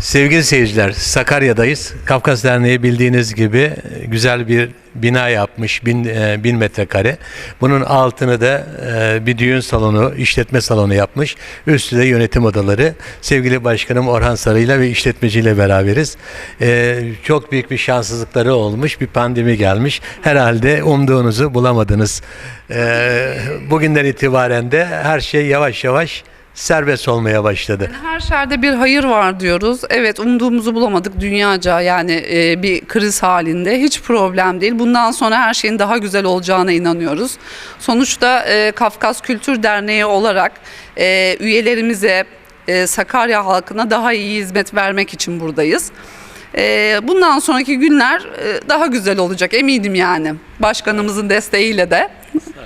Sevgili seyirciler, Sakarya'dayız. Kafkas Derneği bildiğiniz gibi güzel bir bina yapmış, bin, e, bin metrekare. Bunun altını da e, bir düğün salonu, işletme salonu yapmış. Üstü de yönetim odaları. Sevgili Başkanım Orhan Sarı'yla ve işletmeciyle beraberiz. E, çok büyük bir şanssızlıkları olmuş, bir pandemi gelmiş. Herhalde umduğunuzu bulamadınız. E, bugünden itibaren de her şey yavaş yavaş serbest olmaya başladı. Her şerde bir hayır var diyoruz. Evet umduğumuzu bulamadık dünyaca yani e, bir kriz halinde. Hiç problem değil. Bundan sonra her şeyin daha güzel olacağına inanıyoruz. Sonuçta e, Kafkas Kültür Derneği olarak e, üyelerimize, e, Sakarya halkına daha iyi hizmet vermek için buradayız. E, bundan sonraki günler e, daha güzel olacak eminim yani. Başkanımızın desteğiyle de.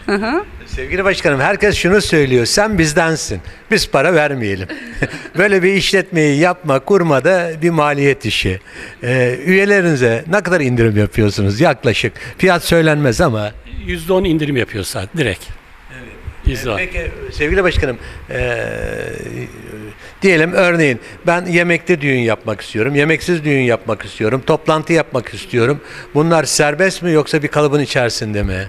Hı hı. Sevgili başkanım herkes şunu söylüyor. Sen bizdensin. Biz para vermeyelim. Böyle bir işletmeyi yapma, kurma da bir maliyet işi. Ee, üyelerinize ne kadar indirim yapıyorsunuz? Yaklaşık. Fiyat söylenmez ama. %10 indirim yapıyoruz zaten direkt. Evet. Peki sevgili başkanım ee, diyelim örneğin ben yemekte düğün yapmak istiyorum. Yemeksiz düğün yapmak istiyorum. Toplantı yapmak istiyorum. Bunlar serbest mi yoksa bir kalıbın içerisinde mi?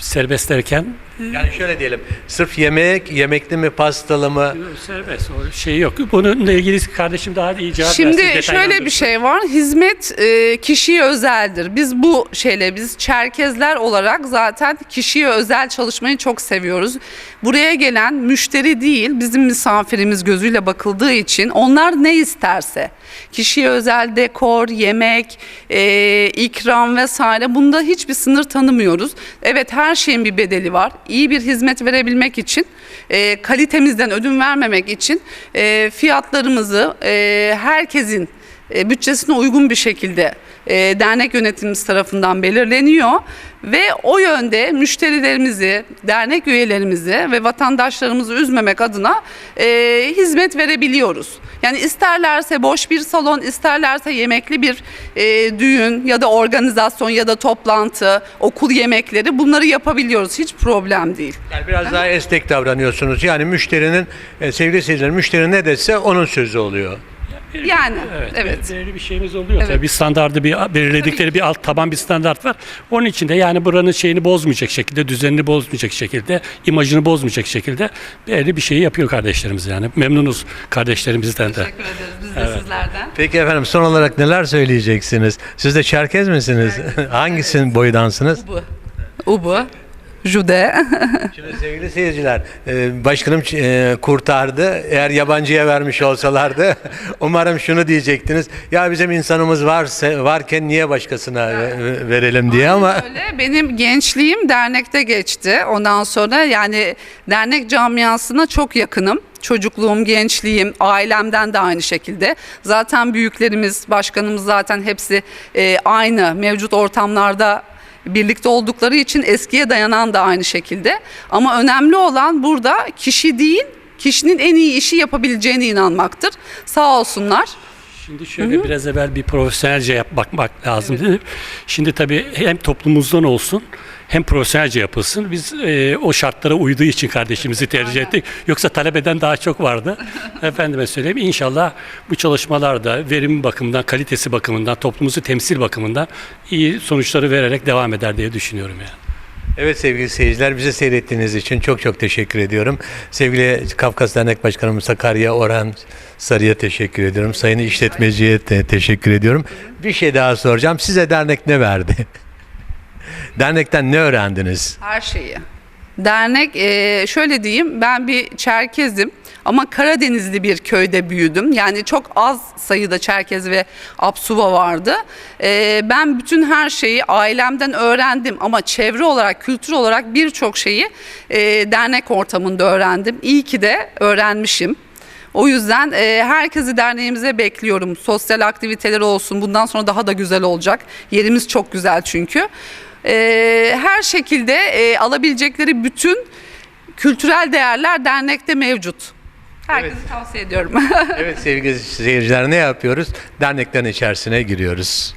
Serbest derken Yani şöyle diyelim. Sırf yemek, yemekli mi, pastalı mı? serbest o şey yok. Bununla ilgili kardeşim daha iyi cevap versin. Şimdi şöyle detaylandırsın. bir şey var. Hizmet e, kişiye özeldir. Biz bu şeyle biz Çerkezler olarak zaten kişiye özel çalışmayı çok seviyoruz. Buraya gelen müşteri değil, bizim misafirimiz gözüyle bakıldığı için onlar ne isterse. Kişiye özel dekor, yemek, e, ikram vesaire bunda hiçbir sınır tanımıyoruz. Evet her şeyin bir bedeli var. İyi bir hizmet verebilmek için, e, kalitemizden ödün vermemek için e, fiyatlarımızı e, herkesin e, bütçesine uygun bir şekilde e, dernek yönetimimiz tarafından belirleniyor ve o yönde müşterilerimizi, dernek üyelerimizi ve vatandaşlarımızı üzmemek adına e, hizmet verebiliyoruz. Yani isterlerse boş bir salon, isterlerse yemekli bir düğün ya da organizasyon ya da toplantı, okul yemekleri bunları yapabiliyoruz. Hiç problem değil. Yani biraz daha esnek davranıyorsunuz. Yani müşterinin, e, sevgili seyirciler, müşteri ne dese onun sözü oluyor. Yani Evet, evet. belirli bir şeyimiz oluyor. Evet. Tabii bir standardı bir belirledikleri bir alt taban bir standart var. Onun için de yani buranın şeyini bozmayacak şekilde, düzenini bozmayacak şekilde, imajını bozmayacak şekilde belirli bir şeyi yapıyor kardeşlerimiz yani. Memnunuz kardeşlerimizden de. Teşekkür ederiz biz de sizlerden. Peki efendim son olarak neler söyleyeceksiniz? Siz de Çerkez misiniz? Hangisinin boydansınız? Ubu. Ubu. Jude. Şimdi sevgili seyirciler, e, başkanım e, kurtardı. Eğer yabancıya vermiş olsalardı umarım şunu diyecektiniz. Ya bizim insanımız varsa varken niye başkasına ve- verelim diye ama Öyle benim gençliğim dernekte geçti. Ondan sonra yani dernek camiasına çok yakınım. Çocukluğum, gençliğim, ailemden de aynı şekilde. Zaten büyüklerimiz, başkanımız zaten hepsi e, aynı mevcut ortamlarda birlikte oldukları için eskiye dayanan da aynı şekilde. Ama önemli olan burada kişi değil, kişinin en iyi işi yapabileceğine inanmaktır. Sağ olsunlar. Şimdi şöyle biraz evvel bir profesyonelce yap, bakmak lazım. değil mi? Şimdi tabii hem toplumumuzdan olsun hem profesyonelce yapılsın. Biz e, o şartlara uyduğu için kardeşimizi tercih ettik. Yoksa talep eden daha çok vardı. Efendime söyleyeyim inşallah bu çalışmalar da verim bakımından, kalitesi bakımından, toplumumuzu temsil bakımından iyi sonuçları vererek devam eder diye düşünüyorum yani. Evet sevgili seyirciler bizi seyrettiğiniz için çok çok teşekkür ediyorum. Sevgili Kafkas Dernek Başkanım Sakarya Orhan Sarı'ya teşekkür ediyorum. Sayın işletmeciye de teşekkür ediyorum. Bir şey daha soracağım. Size dernek ne verdi? Dernekten ne öğrendiniz? Her şeyi. Dernek şöyle diyeyim ben bir Çerkezim ama Karadenizli bir köyde büyüdüm. Yani çok az sayıda Çerkez ve Apsuva vardı. E, ben bütün her şeyi ailemden öğrendim ama çevre olarak, kültür olarak birçok şeyi e, dernek ortamında öğrendim. İyi ki de öğrenmişim. O yüzden e, herkesi derneğimize bekliyorum. Sosyal aktiviteler olsun. Bundan sonra daha da güzel olacak. Yerimiz çok güzel çünkü. E, her şekilde e, alabilecekleri bütün kültürel değerler dernekte mevcut. Herkese tavsiye ediyorum. Evet sevgili seyirciler ne yapıyoruz? Derneklerin içerisine giriyoruz.